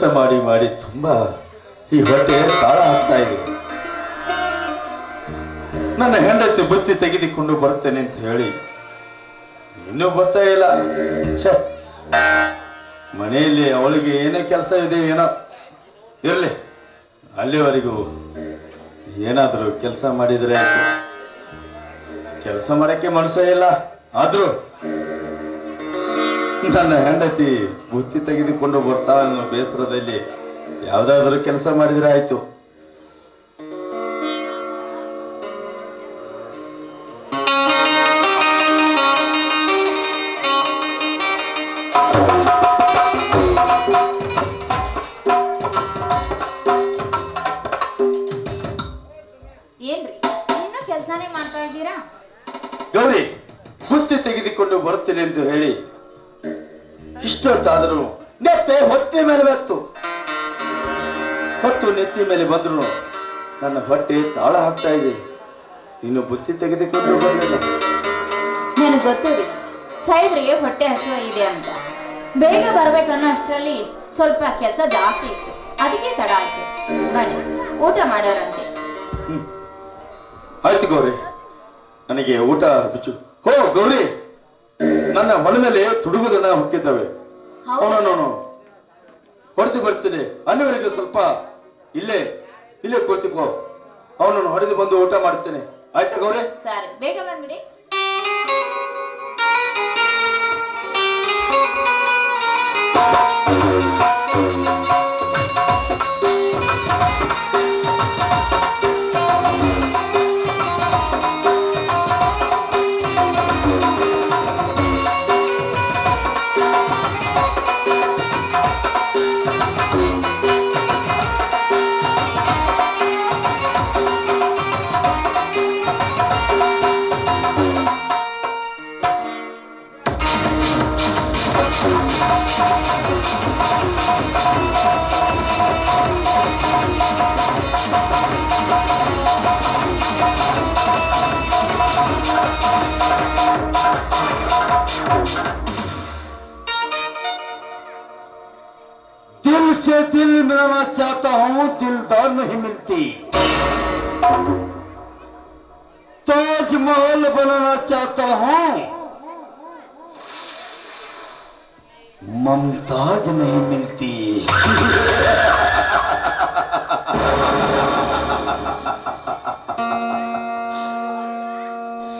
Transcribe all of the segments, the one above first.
ಕೆಲಸ ಮಾಡಿ ಮಾಡಿ ತುಂಬಾ ಈ ಹೊಟ್ಟೆ ತಾಳ ಆಗ್ತಾ ಇದೆ ನನ್ನ ಹೆಂಡತಿ ಬುತ್ತಿ ತೆಗೆದುಕೊಂಡು ಬರ್ತೇನೆ ಅಂತ ಹೇಳಿ ಇನ್ನೂ ಬರ್ತಾ ಇಲ್ಲ. ಮನೆಯಲ್ಲಿ ಅವಳಿಗೆ ಏನೇ ಕೆಲಸ ಇದೆ ಏನೋ, ಇರಲಿ, ಅಲ್ಲಿವರೆಗೂ ಏನಾದರೂ ಕೆಲಸ ಮಾಡಿದರೆ ಕೆಲಸ ಮಾಡೋಕ್ಕೆ ಮನಸ್ಸೇ ಇಲ್ಲ, ಆದ್ರೂ ನನ್ನ ಹೆಂಡತಿ ಬುತ್ತಿ ತೆಗೆದುಕೊಂಡು ಬರ್ತಾಳೆ ಬೇಸರದಲ್ಲಿ ಯಾವ್ದಾದ್ರು ಕೆಲಸ ಮಾಡಿದ್ರೆ ಆಯ್ತು. ನೆತ್ತೆ ಹೊಟ್ಟೆ ಮೇಲೆ ಬತ್ತು. ಹೊತ್ತು ನೆತ್ತಿ ಮೇಲೆ ಬಂದ್ರು ನನ್ನ ಹೊಟ್ಟೆ ತಾಳ ಹಾಕ್ತಾ ಇದೆ. ಇನ್ನು ಬುತ್ತಿ ತೆಗೆದುಕೊಂಡು ಬರಲಿಲ್ಲ ನನಗೆ ಗೊತ್ತು ರೀ ಸಾಹೇಬ್ರಿಗೆ ಹೊಟ್ಟೆ ಹಸುವ ಇದೆ ಅಂತ. ಬೇಗ ಬರ್ಬೇಕನ್ನೋ ಅಷ್ಟರಲ್ಲಿ ಸ್ವಲ್ಪ ಕೆಲಸ ಜಾಸ್ತಿ ಇತ್ತು. ಅದಕ್ಕೆ ತಡ ಆಯ್ತು. ಬನ್ನಿ ಊಟ ಮಾಡೋರಂತೆ. ಆಯ್ತು ಗೌರಿ. ನನಗೆ ಊಟ ಬಿಚ್ಚು. ಹೋ ಗೌರಿ ನನ್ನ ಮನದಲ್ಲಿ ತುಡುಗುದನ್ನ ಹುಕ್ಕಿದ್ದಾವೆ? ಅವನನ್ನು ಹೊಡೆದು ಬರ್ತೀನಿ. ಅಲ್ಲಿವರೆಗೆ ಸ್ವಲ್ಪ ಇಲ್ಲೇ ಇಲ್ಲೇ ಕುಳಿತುಕೋ ಅವನನ್ನು ಹೊಡೆದು ಬಂದು ಊಟ ಮಾಡ್ತೇನೆ. ಆಯ್ತಾ ಗೌರಿ? ಸರಿ ಬೇಗ ಬಂದ್ಬಿಡಿ. से दिल मिलाना चाहता हूँ दिलदार नहीं मिलती ताजमहल बनाना चाहता हूँ ममताज नहीं मिलती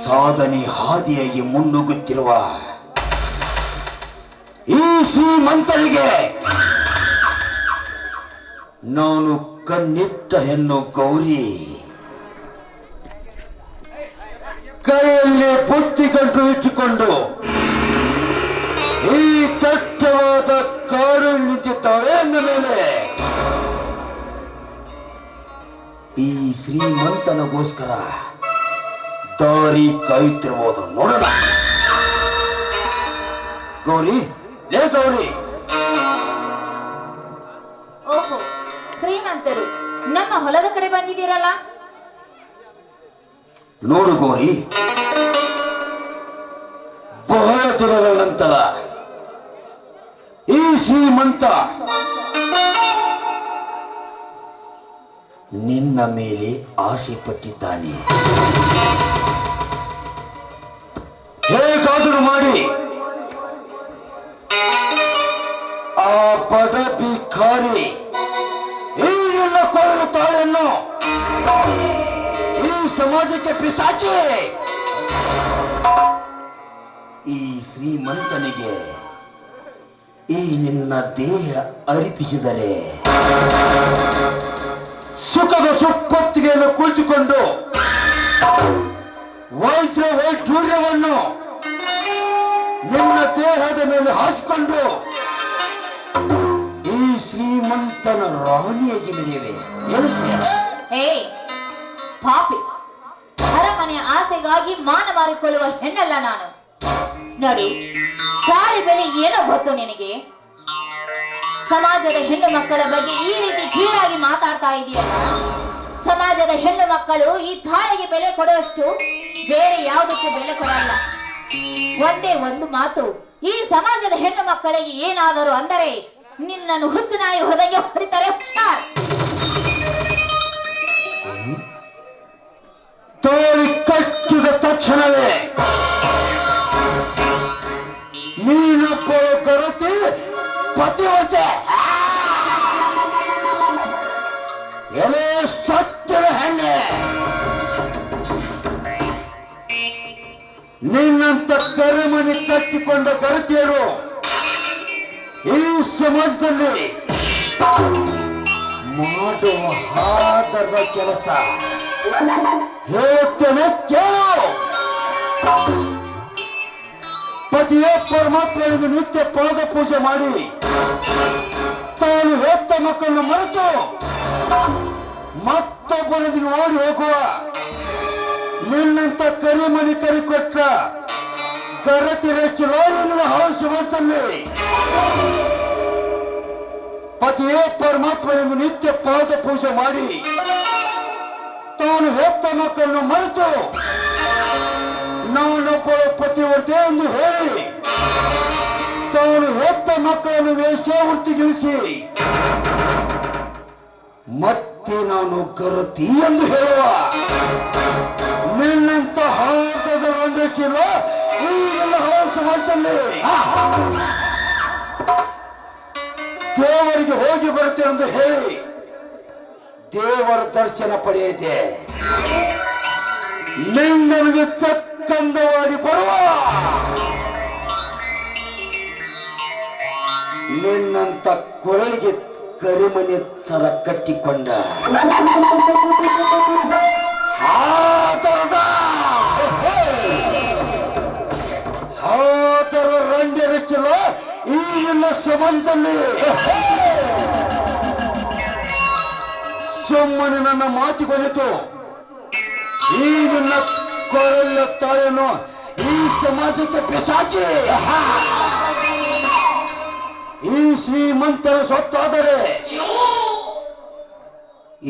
ಸಾಧನೆ ಹಾದಿಯಾಗಿ ಮುನ್ನುಗ್ಗುತ್ತಿರುವ ಈ ಶ್ರೀಮಂತರಿಗೆ ನಾನು ಕಣ್ಣಿಟ್ಟ ಹೆಣ್ಣು ಗೌರಿ. ಕೈಯಲ್ಲಿ ಬುತ್ತಿಗಂಟು ಇಟ್ಟುಕೊಂಡು ಈ ದಟ್ಟವಾದ ಕಾರು ನಿಂತಿದ್ದಾಳೆ ಎಂದ ಮೇಲೆ ಈ ಶ್ರೀಮಂತನಗೋಸ್ಕರ ದಾರಿ ಕಾಯುತ್ತಿರುವುದು ನೋಡೋಣ. ಗೌರಿ, ಏ ಗೌರಿ ಶ್ರೀಮಂತರು ನಮ್ಮ ಹೊಲದ ಕಡೆ ಬಂದಿದ್ದೀರಲ್ಲ? ನೋಡು ಗೌರಿ. ಬಹಳ ದಿನಗಳ ನಂತರ ಈ ಶ್ರೀಮಂತ ನಿನ್ನ ಮೇಲೆ ಆಸೆ ಪಟ್ಟಿದ್ದಾನೆ. ಹೇಗಾದರೂ ಮಾಡಿ. ಆ ಪದಪಿ ಭಿಕಾರಿ ನಿನ್ನ ಕೊರಲು ತಾಳೆಯನ್ನು ಈ ಸಮಾಜಕ್ಕೆ ಪಿಸಾಚಿ. ಈ ಶ್ರೀಮಂತನಿಗೆ ಈ ನಿನ್ನ ದೇಹ ಅರ್ಪಿಸಿದರೆ ಸುಖದ ಸುಪ್ಪತ್ತಿಗೆಯನ್ನು ಕುಳಿತುಕೊಂಡು ವೈದ್ಯ ವೈಢೂರ್ಯವನ್ನು ನಿನ್ನ ದೇಹದ ಮೇಲೆ ಹಾಕಿಕೊಂಡು ಶ್ರೀಮಂತನ ರಾಣಿಯಾಗಿ ಮೆರೆಯುವೆ ಹೇ, ಪಾಪಿ, ಅರಮನೆಯ ಆಸೆಗಾಗಿ ಮಾನವಾರಿಕೊಳ್ಳುವ ಹೆಣ್ಣಲ್ಲ ನಾನು. ನೋಡಿ ತಾಳಿ ಬೆಲೆ ಏನೋ ಗೊತ್ತು ನಿನಗೆ? ಸಮಾಜದ ಹೆಣ್ಣು ಮಕ್ಕಳ ಬಗ್ಗೆ ಈ ರೀತಿ ಕೀಳಾಗಿ ಮಾತಾಡ್ತಾ ಇದೆಯಲ್ಲ ಸಮಾಜದ ಹೆಣ್ಣು ಮಕ್ಕಳು ಈ ತಾಳಿಗೆ ಬೆಲೆ ಕೊಡುವಷ್ಟು ಬೇರೆ ಯಾವುದಕ್ಕೂ ಬೆಲೆ ಕೊಡಲ್ಲ. ಒಂದೇ ಒಂದು ಮಾತು, ಈ ಸಮಾಜದ ಹೆಣ್ಣು ಮಕ್ಕಳಿಗೆ ಏನಾದರೂ ಅಂದರೆ ನಿನ್ನನ್ನು ಹುಚ್ಚು ನಾಯಿ ಹೊಡೆದಂಗೆ ಹೊಡಿತಾರೆ. ತೋಳಿ ಕಟ್ಟಿದ ತಕ್ಷಣವೇ. ನೀನೊಬ್ಬ ಕೊರತೆ ಪತಿವತೆ. ಎಲೆ ಸತ್ಯದ ಹೆಣ್ಣೆ. ನಿನ್ನಂತ ಕರೆಮಣಿ ಕಟ್ಟಿಕೊಂಡ ಗರತಿಯರು ಈ ಸಮಾಜದಲ್ಲಿ ಮಾಡುವ ಹಾದರದ ಕೆಲಸ. ಹೇಳ್ತೇನೆ, ಕೇಳು. ಪತಿಯೇ ಪರಮಾತ್ಮನಿಗೆ ನಿತ್ಯ ಪಾದ ಪೂಜೆ ಮಾಡಿ. ತಾನು ಹೆತ್ತ ಮಕ್ಕಳನ್ನು ಮರೆತು ಮತ್ತೊಬ್ಬರದಿಗೆ ಓಡಿ ಹೋಗುವ. ನಿನ್ನಂತ ಕರಿಮಣಿ ಕರಿಕೊಟ್ಟ ಗರತಿ ರೆಚ್ಚಲಾರನ ಹಾರಿಸುವಂತಲ್ಲಿ. ಪತಿಯೇ ಪರಮಾತ್ಮನಿಗೆ ನಿತ್ಯ ಪಾದ ಪೂಜೆ ಮಾಡಿ, ತಾನು ಹೆತ್ತ ಮಕ್ಕಳನ್ನು ಮರೆತು, ನಾನೊಬ್ಬಳ ಪತಿವರ್ತೆ ಎಂದು ಹೇಳಿ, ತಾನು ಹೆತ್ತ ಮಕ್ಕಳನ್ನು ವೇಷವೃತ್ತಿಗಿಳಿಸಿ ಮತ್ತೆ ನಾನು ಗರತಿ ಎಂದು ಹೇಳುವ. ನಿನ್ನಂತ ಹಾಟದ ರಂಗಕ್ಕಿಲ್ಲ ಹಾಸುವಂತಲ್ಲಿ ದೇವರಿಗೆ ಹೋಗಿ ಬರುತ್ತೆ ಎಂದು ಹೇಳಿ ದೇವರ ದರ್ಶನ ಪಡೆಯಿದೆ ನಿನ್ನನಿಗೆ ಚಕ್ಕಂದವಾಗಿ ಬರುವ ನಿನ್ನಂತ ಕೊರಳಿಗೆ ಕರಿಮನೆ ಸರ ಕಟ್ಟಿಕೊಂಡ. ಆ ಥರದ ಈಗಿನ ಸಮಾಜದಲ್ಲಿ. ಸುಮ್ಮನೆ ನನ್ನ ಮಾತಿಗೊಲಿತು ಈ ನನ್ನ ಕೊರಳ ತಾಯನ್ನು ಈ ಸಮಾಜಕ್ಕೆ ಬಿಸಾಕಿ. ಈ ಶ್ರೀಮಂತರ ಸೊತ್ತಾದರೆ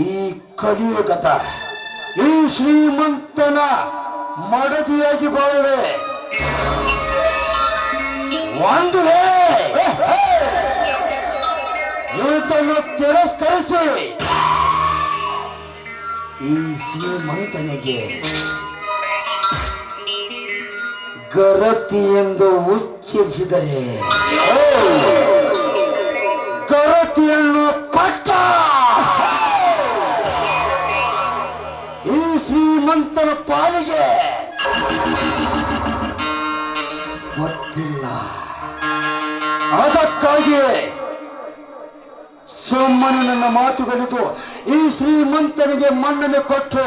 ಈ ಕಲಿಯುಗದ ಈ ಶ್ರೀಮಂತನ ಮಡದಿಯಾಗಿ ಬಾಳುವೆ ಒಂದು ಇವತ್ತನ್ನು ತಿರಸ್ಕರಿಸಿ! ಈ ಶ್ರೀಮಂತನಿಗೆ ಗರತಿ ಎಂದು ಉಚ್ಚರಿಸಿದರೆ ಗರತಿಯನ್ನು ಅದಕ್ಕಾಗಿಯೇ ಸೋಮನು ನನ್ನ ಮಾತುಗಳಿತು ಈ ಶ್ರೀಮಂತನಿಗೆ ಮನ್ನಣೆ ಕೊಟ್ಟು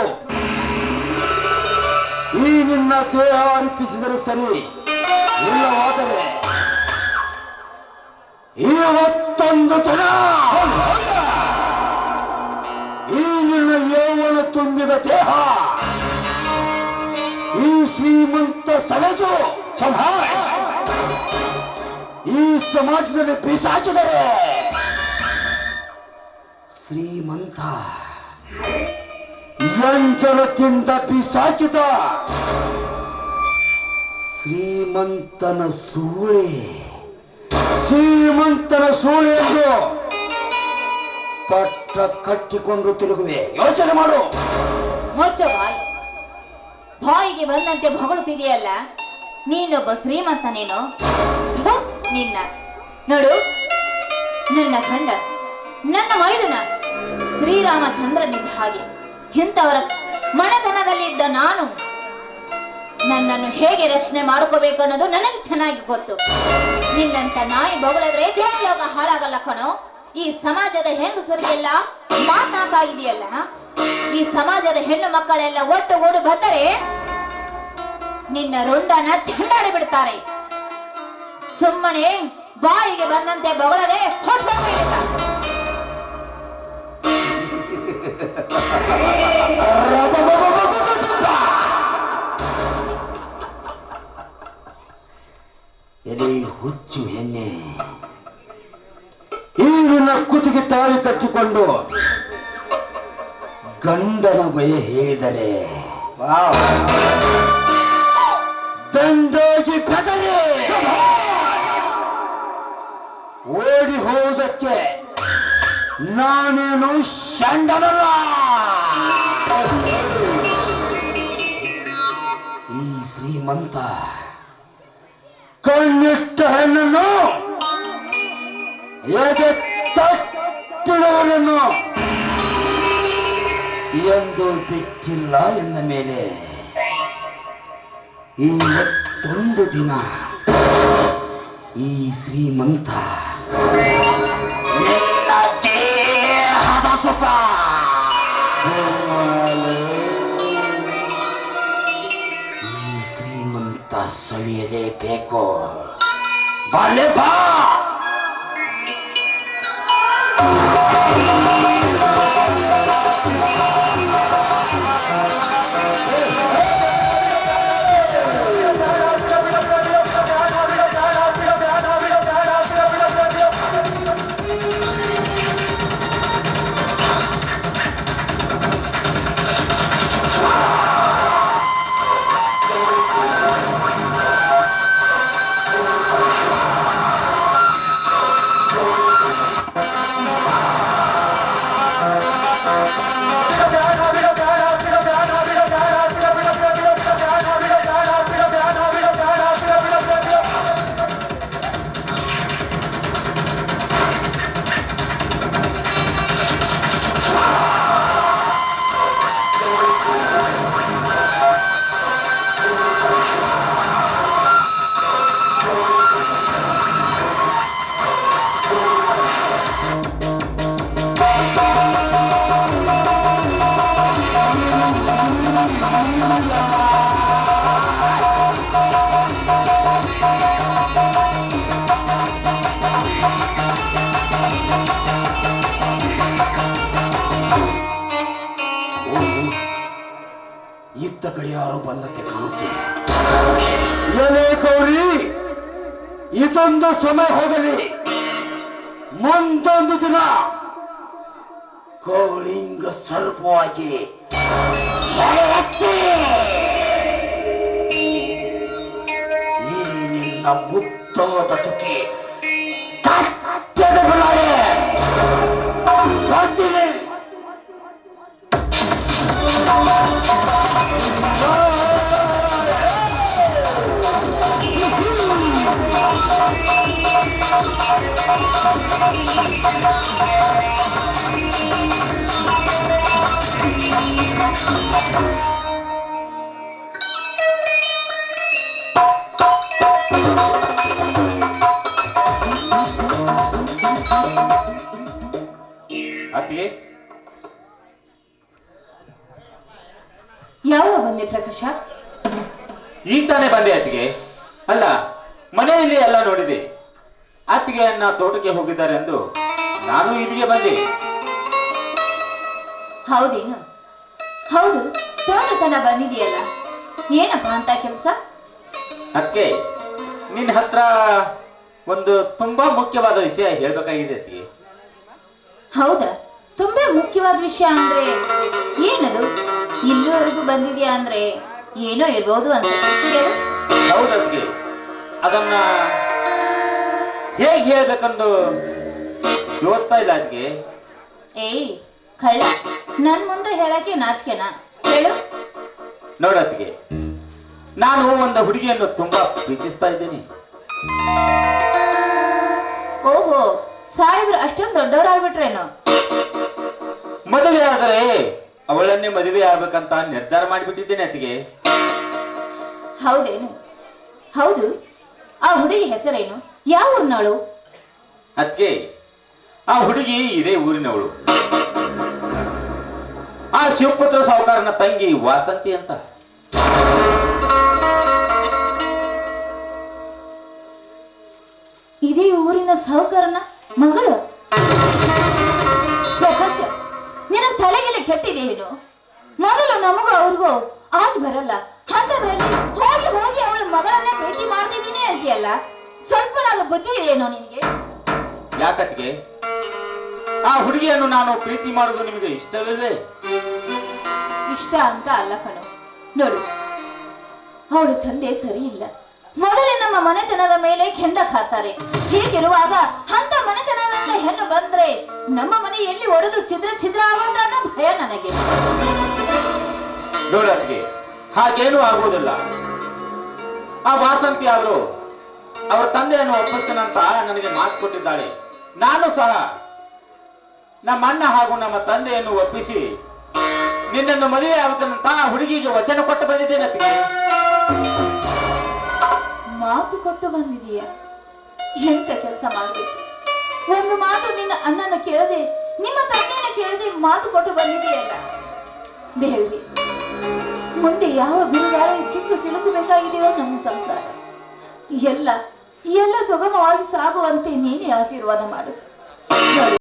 ಈ ನಿನ್ನ ದೇಹ ಅರ್ಪಿಸಿದರೆ ಸರಿ? ಇಲ್ಲವಾದರೆ ಇವತ್ತೊಂದು ತನ ಈ ನಿನ್ನ ಯೌವನ ತುಂಬಿದ ದೇಹ ಈ ಶ್ರೀಮಂತ ಸಲಜು ಸಂಹಾರ. ಈ ಸಮಾಜದಲ್ಲಿ ಬೀಸಾಕಿದ್ದಾರೆ ಶ್ರೀಮಂತ ಎಂಜಲಕ್ಕಿಂತ ಬೀಸಾಕಿದ ಶ್ರೀಮಂತನ ಸೂಳೆ ಶ್ರೀಮಂತನ ಸೂಳೆ ಎಂದು ಪಟ್ಟ ಕಟ್ಟಿಕೊಂಡು ತಿರುಗುವೆ. ಯೋಚನೆ ಮಾಡು. ಬಾಯಿಗೆ ಬಂದಂತೆ ಬಗಳುತ್ತಿದೆಯಲ್ಲ ನೀನೊಬ್ಬ ಶ್ರೀಮಂತ ನೀನು. ಥು, ನಿನ್ನ. ನೋಡು, ನನ್ನ ಗಂಡ, ನನ್ನ ಮೈದುನ ಶ್ರೀರಾಮಚಂದ್ರನಿದ್ದ ಹಾಗೆ ಇಂಥವರ ಮನೆತನದಲ್ಲಿದ್ದ ನಾನು ನನ್ನನ್ನು ಹೇಗೆ ರಕ್ಷಣೆ ಮಾಡ್ಕೋಬೇಕು ಅನ್ನೋದು ನನಗೆ ಚೆನ್ನಾಗಿ ಗೊತ್ತು. ನಿನ್ನಂತ ನಾಯಿ ಬೊಗಳಿದ್ರೆ ದೇವಲೋಕ ಹಾಳಾಗಲ್ಲ ಕಣೋ. ಈ ಸಮಾಜದ ಹೆಂಗಸರಿಗೆಲ್ಲ ಇದೆಯಲ್ಲ ಈ ಸಮಾಜದ ಹೆಣ್ಣು ಮಕ್ಕಳೆಲ್ಲ ಒಟ್ಟು ಓಡು ಬರ್ತಾರೆ. ನಿನ್ನ ರುಂಡನ ಚಂಡಾಡಿ ಬಿಡ್ತಾರೆ. ಸುಮ್ಮನೆ ಬಾಯಿಗೆ ಬಂದಂತೆ ಬೊಗಳದೆ ಎಲೆ ಹುಚ್ಚು ಎಣ್ಣೆ. ಈಗಿನ ಕುತ್ತಿಗೆ ತಾಳಿ ಕಟ್ಟಿಕೊಂಡು ಗಂಡನ ಭಯ ಹೇಳಿದರೆ ದಂಡೋಗಿ ಬೆದರಿ. ಓಡಿ ಹೋಗುವುದಕ್ಕೆ ನಾನೇನು ಷಂಡನಲ್ಲ ಈ ಶ್ರೀಮಂತ ಕಣ್ಣಿಟ್ಟ ಹೆಣ್ಣನ್ನು ಹೇಗೆ ತಟ್ಟಿದವನನ್ನು ಎಂದು ಬಿಟ್ಟಿಲ್ಲ ಎಂದ ಮೇಲೆ ಇವತ್ತೊಂದು ದಿನ ಈ ಶ್ರೀಮಂತ ನಿನ್ನ ದೇಹದ ಸುಖ ಈ ಶ್ರೀಮಂತ ಸೊಲಿಯಲೇಬೇಕು ಬಾಲೆ ಬಾ ಇತ್ತ ಕಡೆ ಗಡಿಯಾರು ಬಂದಂತೆ ಕಾಣುತ್ತೆ. ಗೌರಿ ಇದೊಂದು ಸಮಯ ಹೋಗಲಿ. ಮುಂದೊಂದು ದಿನ. ಕೋಳಿಂಗ ಸರ್ಪವಾಗಿ ಈ ನಿನ್ನ ಮುತ್ತೋದ ಯಾವಾಗ ಬಂದೆ ಪ್ರಕಾಶ? ಈಗ ತಾನೇ ಬಂದೆ ಅತ್ತಿಗೆ ಅಲ್ಲ ಮನೆಯಲ್ಲಿ ಎಲ್ಲ ನೋಡಿದೆ. ಅತ್ತಿಗೆ ಅನ್ನ ತೋಟಕ್ಕೆ ಹೋಗಿದ್ದಾರೆ ಎಂದು ನಾನು ಇಲ್ಲಿಗೆ ಬಂದೆ. ಹೌದೇನು ಹೌದು ತೋಟತನ ಬಂದಿದೆಯಲ್ಲ. ಏನಪ್ಪ ಅಂತ ಕೆಲಸ? ಅಕ್ಕೆ ನಿನ್ನ ಹತ್ರ ಒಂದು ತುಂಬಾ ಮುಖ್ಯವಾದ ವಿಷಯ ಹೇಳ್ಬೇಕಾಗಿದೆ ಅತ್ತಿಗೆ. ಹೌದಾ? ತುಂಬಾ ಮುಖ್ಯವಾದ ವಿಷಯ ಅಂದ್ರೆ ಏನದು? ಇಲ್ಲಿವರೆಗೂ ಬಂದಿದ್ಯಾ ಅಂದ್ರೆ ಏನೋ ಇರ್ಬೋದು ಅಂತ. ಹೌದಕ್ಕೆ ಅದನ್ನ ಹೇಗೆ ಹೇಳ್ಬೇಕಂದು ಓದ್ತಾ ಇಲ್ಲ ಅದ್ಗೆ ಏಯ್ ಕಳ್ಳ ನನ್ ಮುಂದೆ ಹೇಳಕ್ಕೆ ನಾಚಿಕೆನಾ? ಹೇಳು. ನೋಡತ್ಗೆ ನಾನು ಒಂದು ಹುಡುಗಿಯನ್ನು ತುಂಬಾ ಪ್ರೀತಿಸ್ತಾ ಇದ್ದೀನಿ. ಓಹೋ ಸಾಹೇಬ್ರು ಅಷ್ಟೊಂದು ದೊಡ್ಡವರಾಗ್ಬಿಟ್ರೇನು? ಮದುವೆ ಆದರೆ ಅವಳನ್ನೇ ಮದುವೆ ಆಗ್ಬೇಕಂತ ನಿರ್ಧಾರ ಮಾಡಿಬಿಟ್ಟಿದ್ದೇನೆ ಅತ್ತಿಗೆ. ಹೌದೇನು? ಹೌದು ಆ ಹುಡುಗಿ ಹೆಸರೇನು? ಯಾವ ಊರಿನವಳು? ಅದಕ್ಕೆ ಆ ಹುಡುಗಿ ಇದೇ ಊರಿನವಳು. ಆ ಶಿವಪುತ್ರ ಸಾಹುಕಾರನ ತಂಗಿ ವಾಸಂತಿ ಅಂತ. ಇದೇ ಊರಿನ ಸಾಹುಕಾರನ ಮಗಳು? ಪ್ರಕಾಶ ನಿನ್ನ ತಲೆಗೆಲ್ಲ ಕೆಟ್ಟಿದೆಯೇನು ಮೊದಲು ನಮಗೂ ಅವ್ರಿಗೂ ಆಗಿ ಬರಲ್ಲ. ಅಂತದ್ರಲ್ಲಿ ಹೋಗಿ ಹೋಗಿ ಅವಳ ಮಗಳನ್ನ ಭೇಟಿ ಮಾಡ್ತಿದ್ದೀನಿ ಅಂತೀಯಲ್ಲ? ಸ್ವಲ್ಪ ನಾನು ಬುದ್ಧಿ ಇದೆಯೇನೋ ನಿನಗೆ? ಯಾಕತ್ತಿಗೆ ಆ ಹುಡುಗಿಯನ್ನು ನಾನು ಪ್ರೀತಿ ಮಾಡೋದು ನಿಮಗೆ ಇಷ್ಟವಿಲ್ಲ ಇಷ್ಟ ಅಂತ ಅಲ್ಲ ಕಣೋ. ನೋಡು ಅವಳು ತಂದೆ ಸರಿ ಇಲ್ಲ ಮೊದಲೇ ನಮ್ಮ ಮನೆತನದ ಮೇಲೆ ಕೆಂಡ ಕಾತಾರೆ ಹೀಗಿರುವಾಗ ಅಂತ ಮನೆತನದ ಹೆಣ್ಣು ಬಂದ್ರೆ ನಮ್ಮ ಮನೆ ಎಲ್ಲಿ ಒಡೆದು ಚಿದ್ರ ಚಿದ್ರ ಆಗುವಂತ ಅನ್ನೋ ಭಯ ನನಗೆ. ನೋಡಕ್ಕೆ ಹಾಗೇನೂ ಆಗುವುದಿಲ್ಲ. ಆ ವಾಸಂತಿ ಅವರು ಅವರ ತಂದೆಯನ್ನು ಒಪ್ಪಿಸ್ತೇನಂತ ನನಗೆ ಮಾತು ಕೊಟ್ಟಿದ್ದಾಳೆ. ನಾನು ಸಹ ನಮ್ಮ ಅಣ್ಣ ಹಾಗೂ ನಮ್ಮ ತಂದೆಯನ್ನು ಒಪ್ಪಿಸಿ ನಿನ್ನನ್ನು ಮದುವೆ ಆಗುತ್ತೇನಂತ ಹುಡುಗಿಗೆ ವಚನ ಕೊಟ್ಟು ಬಂದಿದ್ದೇನೆ ಮಾತು ಕೊಟ್ಟು ಬಂದಿದೀಯ ಎಂತ ಕೆಲಸ ಮಾಡಬೇಕು? ಒಂದು ಮಾತು ನಿನ್ನ ಅಣ್ಣನ ಕೇಳದೆ, ನಿಮ್ಮ ತಂದೆಯನ್ನು ಕೇಳದೆ ಮಾತು ಕೊಟ್ಟು ಬಂದಿದೆಯಲ್ಲ ದೇವಿ ಮುಂದೆ ಯಾವ ಬಿರುಗಾಳಿ ಸಿಕ್ಕು ಸಿಲುಕಬೇಕಾಗಿದೆಯೋ ನಮ್ಮ ಸಂಸಾರ. ಎಲ್ಲ ಎಲ್ಲ ಸುಗಮವಾಗಿ ಸಾಗುವಂತೆ ನೀನೇ ಆಶೀರ್ವಾದ ಮಾಡು.